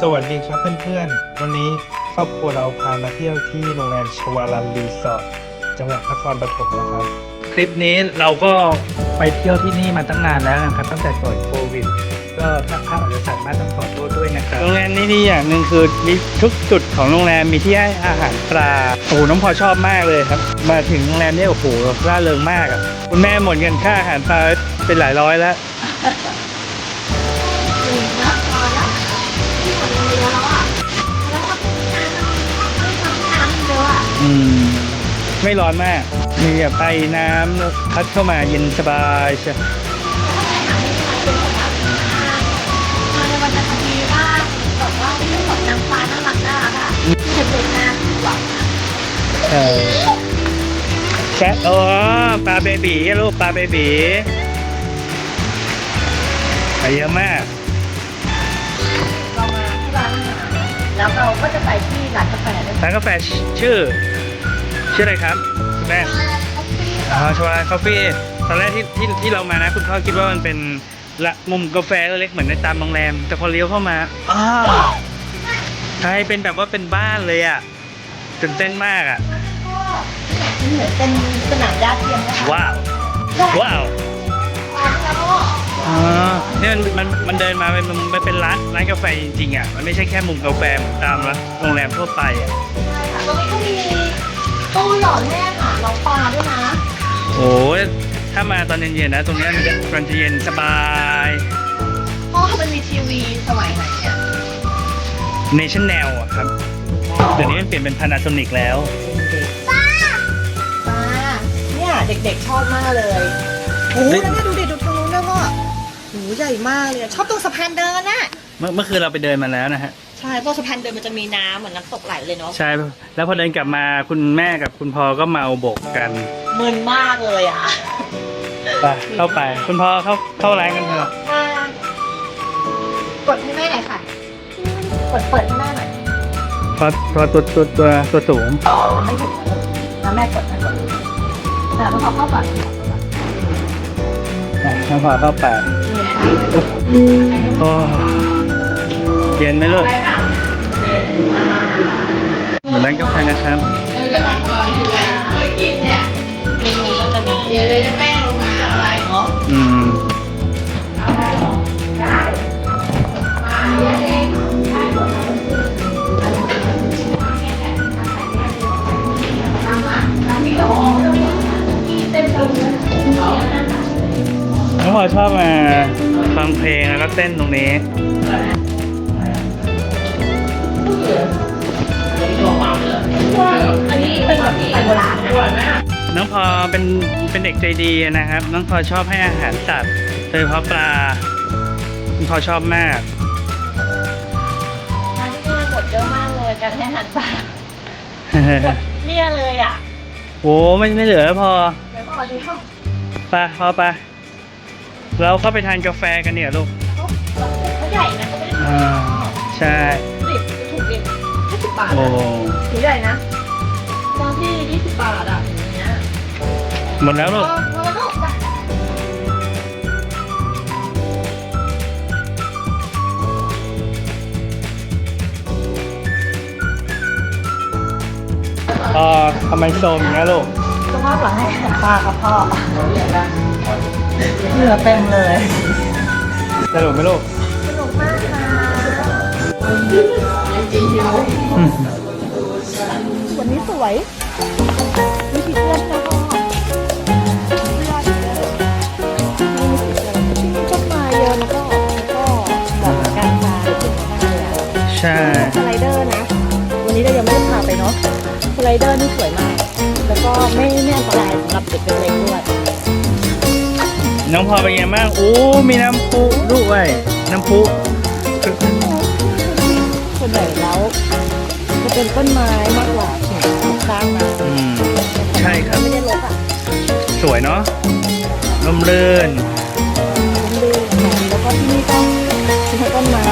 สวัสดีครับเพื่อนๆ วันนี้ครอบครัวเราพามาเที่ยวที่โรงแรมชวาลันรีสอร์ทจังหวัดนครปฐมนะครับ คลิปนี้เราก็ไปเที่ยวที่นี่มาตั้งนานแล้วนะครับ ตั้งแต่ก่อนโควิด ก็ถ้าพลาดอาจจะสามารถต้องขอโทษด้วยนะครับโรงแรมนี้ดีอย่างหนึ่งคือมีทุกจุดของโรงแรมมีที่ให้อาหารปลาโอ้โหน้องพอชอบมากเลยครับ มาถึงโรงแรมเนี่ยโอ้โหร่าเริงมากอะคุณแม่หมดเงินค่าอาหารปลาเป็นหลายร้อยแล้ว ไม่ร้อนมาก มีแบบไอน้ำพัดเข้ามาเย็นสบายใช่ในวันจะมีบ้าบอกว่าเรื่องของนางฟ้าน่ารักน่ารักอะที่เด็กๆนะหวังเออแชะอ๋อปลาเบบีอะลูกปลาเบบีไปเยอะมาก เรามาที่ร้านอาหารแล้วเราก็จะไปที่ร้านกาแฟด้วยร้านกาแฟชื่อ ชื่ออะไรครับคุณแม่อ๋อชวาคาเฟ่ตอนแรกที่ที่ที่เรามานะ คุณพ่อคิดว่ามันเป็นละมุมกาแฟเล็กๆเหมือนในตามโรงแรม แต่พอเลี้ยวเข้ามาอ้าวใช่เป็นแบบว่าเป็นบ้านเลยอะตื่นเต้นมากอะเหมือนเป็นสนามญาติเทียมนะคะว้าวว้าวแล้วก็อ๋อเนี่ยมันมันมันเดินมาเป็นมันเป็นร้านร้านกาแฟจริงๆอะมันไม่ใช่แค่มุมกาแฟเหมือนตามร้านโรงแรมทั่วไปอะ ตู้หล่อแม่ค่ะน้องปลาด้วยนะโอ้ยถ้ามาตอนเย็นๆนะ ตรงเนี้ยมันจะมันจะเย็นสบายเพราะมันมีทีวีสมัยไหนเนี่ย Nation Nel อะครับเดี๋ยวนี้มันเปลี่ยนเป็น Panasonic แล้วปลาเนี่ยเด็กๆชอบมากเลยโอ้โหแล้วเนี่ยดูดิดูทางนู้นนะพ่อโหใหญ่มากเลยอะชอบตรงสะพานเดินน่ะ เมื่อเมื่อคืนเราไปเดินมาแล้วนะฮะ ใช่ตรงสะพานเดินมันจะมีน้ำเหมือนน้ำตกไหลเลยเนาะใช่ แล้วพอเดินกลับมาคุณแม่กับคุณพ่อก็เมาบกกันมึนมากเลยอะไปเข้าไป คุณพ่อเข้าเข้าร้านกันเถอะกดให้แม่หน่อยค่ะ กดเปิดให้แม่หน่อยเพราะเพราะตัวตัวตัวตัวสูงไม่ถึงนะแม่กดนะกดแต่พอเข้าก่อนอะน้องพอเข้าไปโอ้ เย็นไหมลูกเหมือนร้านกาแฟนะครับอืมน้องพลอยชอบมาฟังเพลงแล้วก็เต้นตรงนี้ อันนี้เป็นแบบไทยโบราณนะน้องพอเป็นเป็นเด็กใจดีนะครับ น้องพอชอบให้อาหารสัตว์โดยเฉพาะปลาน้องพอชอบมากร้านที่นี่กดเยอะมากเลยการให้อาหารปลาเนี่ยเลยอะโอ้ไม่ไม่เหลือแล้วพอเดี๋ยวพอดีเขาไปพอไปเราเข้าไปทานกาแฟกันเนี่ยลูกเขาใหญ่นะเขาไม่ได้อ่าใช่สิบถูกเองห้าสิบบาทโอ้ ถือใหญ่นะบาง ที่ยี่สิบบาทอะอย่างเงี้ยหมดแล้วลูกเออแล้วก็ไปอ๋อทำไมโซมอย่างนี้ยลูกก็มากกว่าให้อาหารปลากับพ่อเหลือเต็มเลยสนุกไหมลูก สนุกมากค่ะอืมวันนี้สวย ไลเดอร์นี่สวยมาก แล้วก็ไม่ไม่อันตรายสำหรับเด็กเล็กๆด้วยน้องพอเป็นไงบ้างโอ้มีน้ำพุด้วยน้ำพุ ส่วนใหญ่แล้วจะเป็นต้นไม้มากกว่าสิ่สร้างนะอืม ใช่ครับ ไม่ได้รกอะสวยเนาะลมเรื่น มันดูค่ะแล้วก็ที่นี่ก็มีทั้งต้นไม้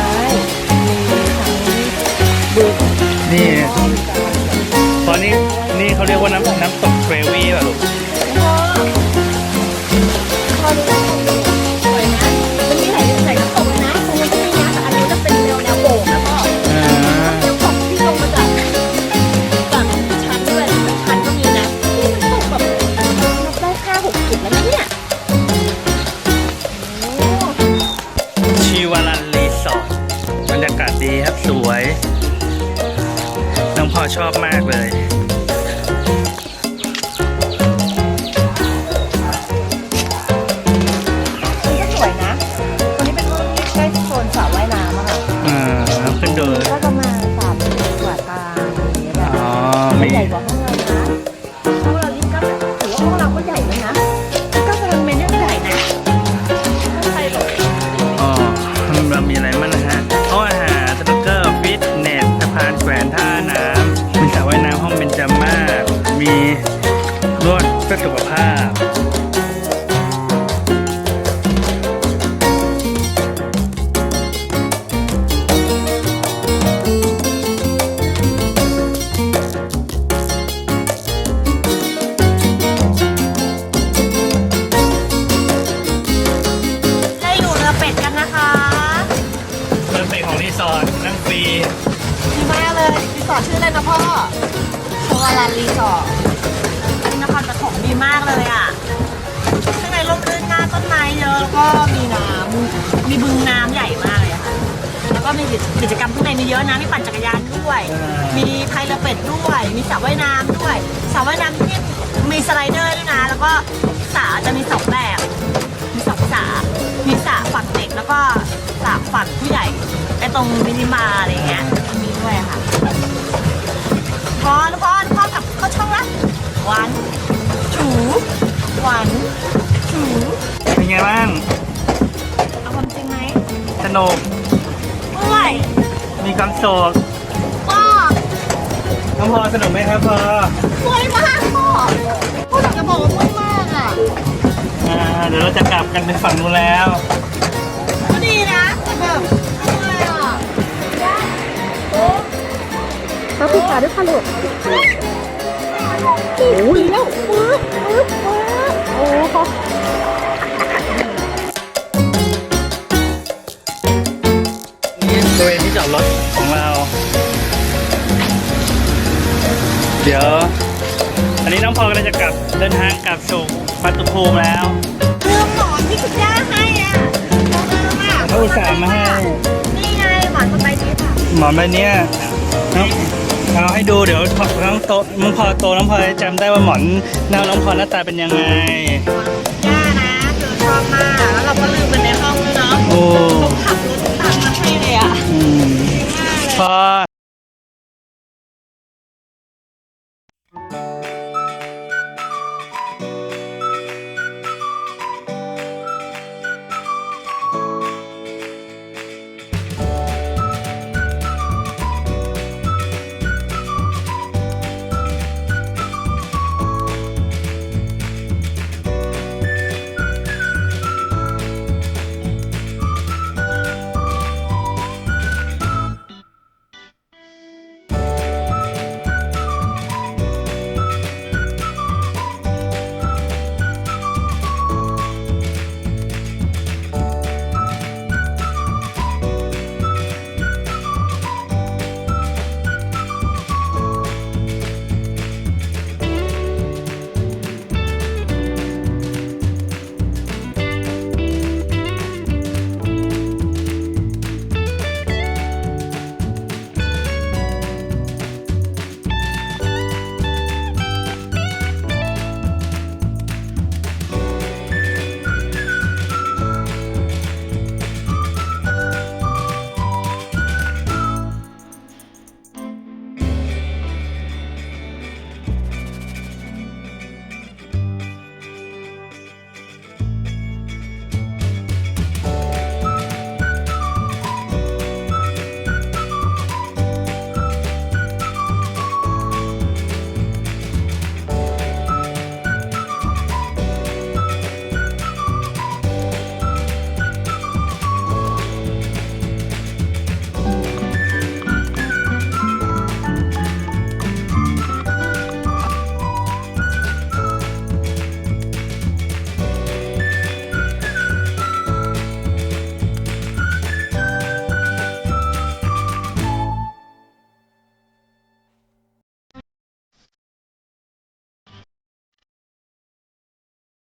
เขาเรียกว่าน้ำน้ำตกเทร ก็มีน้ำมีบึงน้ำใหญ่มากเลยอะค่ะ แล้วก็มีกิจกรรมข้างในมีเยอะนะ มีปั่นจักรยานด้วย มีพายเรือเป็ดด้วย มีสระว่ายน้ำด้วย สระว่ายน้ำที่มีสไลเดอร์ด้วยนะ แล้วก็สระจะมีสองแบบ มีสองสระมีสระฝั่งเด็กแล้วก็สระฝั่งผู้ใหญ่ไอ้ตรงมินิมาร์อะไรเงี้ยมีด้วยค่ะ พอแล้วพอพ่อกลับเข้าช่องละหวานถูหวานถู เป็นไงบ้าง นุก เมื่อยมีความสุขพ่อน้องพอสนุกไหมครับพอเมื่อยมากพ่อพ่ออยากจะบอกว่าเมื่อยมากอะอ่าเดี๋ยวเราจะกลับกันไปฝั่งนู้นแล้วก็ดีนะแต่แบบเมื่อยอะมาปิดตาด้วยค่ะลูกโอ้ยแล้วปึ๊บปึ๊บปึ๊บโอ้โห ริเวณที่จอดรถของเรา เดี๋ยว อันนี้น้องพอกำลังจะกลับเดินทางกลับสู่ปัตตุภูมิแล้วลืมหมอนที่คุณย่าให้อะลืมอะเขาอุตส่าห์มาให้นี่ไงหมอนสบายดีค่ะหมอนใบเนี้ยน้องเอาให้ดูเดี๋ยวน้องโตน้องพอโตน้องพอจะจำได้ว่าหมอนหน้าน้องพอหน้าตาเป็นยังไงย่านะเธอชอบมาก